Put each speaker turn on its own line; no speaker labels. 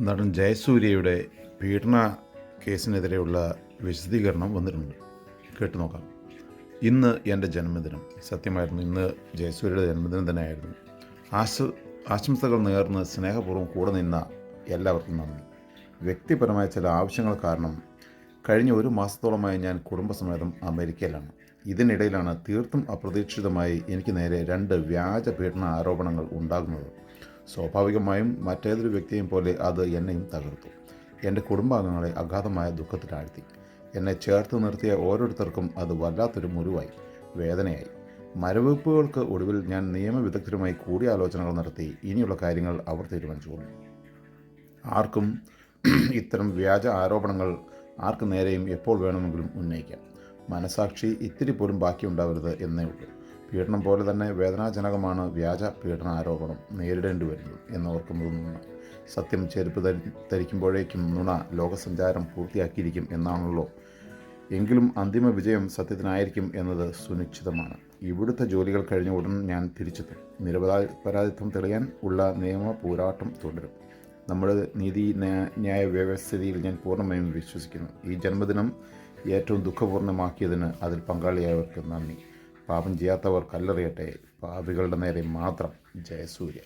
നടൻ ജയസൂര്യയുടെ പീഡന കേസിനെതിരെയുള്ള വിശദീകരണം വന്നിട്ടുണ്ട്. കേട്ടു നോക്കാം. ഇന്ന് എന്റെ ജന്മദിനം. സത്യമായിരുന്നു ഇന്ന് ജയസൂര്യയുടെ ജന്മദിനം തന്നെയായിരുന്നു. ആശ ആശംസകൾ നേർന്ന് സ്നേഹപൂർവം കൂടെ നിന്ന എല്ലാവർക്കും നന്ദി. വ്യക്തിപരമായ ചില ആവശ്യങ്ങൾ കാരണം കഴിഞ്ഞ ഒരു മാസത്തോളമായി ഞാൻ കുടുംബസമേതം അമേരിക്കയിലാണ്. ഇതിനിടയിലാണ് തീർത്തും അപ്രതീക്ഷിതമായി എനിക്ക് നേരെ രണ്ട് വ്യാജ പീഡന ആരോപണങ്ങൾ ഉണ്ടാകുന്നത്. സ്വാഭാവികമായും മറ്റേതൊരു വ്യക്തിയെയും പോലെ അത് എന്നെയും തകർത്തു. എന്റെ കുടുംബാംഗങ്ങളെ അഗാധമായ ദുഃഖത്തിലാഴ്ത്തി. എന്നെ ചേർത്ത് നിർത്തിയ ഓരോരുത്തർക്കും അത് വല്ലാത്തൊരു മുറിവായി വേദനയായി. മരവിപ്പുകൾക്ക് ഒടുവിൽ ഞാൻ നിയമവിദഗ്ധരുമായി കൂടിയാലോചനകൾ നടത്തി ഇനിയുള്ള കാര്യങ്ങൾ അവർ തീരുമാനിച്ചുകൊള്ളു. ആർക്കും ഇത്തരം വ്യാജ ആരോപണങ്ങൾ ആർക്ക് നേരെയും എപ്പോൾ വേണമെങ്കിലും ഉന്നയിക്കാം. മനസാക്ഷി ഇത്തിരി പോലും ബാക്കിയുണ്ടാവരുത് എന്നേ ഉള്ളൂ. പീഡനം പോലെ തന്നെ വേദനാജനകമാണ് വ്യാജ പീഡന ആരോപണം നേരിടേണ്ടി എന്നോർക്കുന്നത് നുണ. സത്യം ചെരുപ്പ് ധരി ധരിക്കുമ്പോഴേക്കും നുണ ലോകസഞ്ചാരം പൂർത്തിയാക്കിയിരിക്കും എന്നാണല്ലോ. എങ്കിലും അന്തിമ വിജയം സത്യത്തിനായിരിക്കും എന്നത് സുനിശ്ചിതമാണ്. ഇവിടുത്തെ ജോലികൾ കഴിഞ്ഞ ഉടൻ ഞാൻ തിരിച്ചെത്തും. നിരപരാധിത്വം തെളിയാൻ ഉള്ള നിയമ പോരാട്ടം തുടരും. നമ്മുടെ നീതി ന്യായ വ്യവസ്ഥിതിയിൽ ഞാൻ പൂർണമായും വിശ്വസിക്കുന്നു. ഈ ജന്മദിനം ഏറ്റവും ദുഃഖപൂർണമാക്കിയതിന് അതിൽ പങ്കാളിയായവർക്ക് നന്ദി. പാപം ചെയ്യാത്തവർ കല്ലെറിയട്ടെ. പാപികളുടെ നേരെ മാത്രം ജയസൂര്യ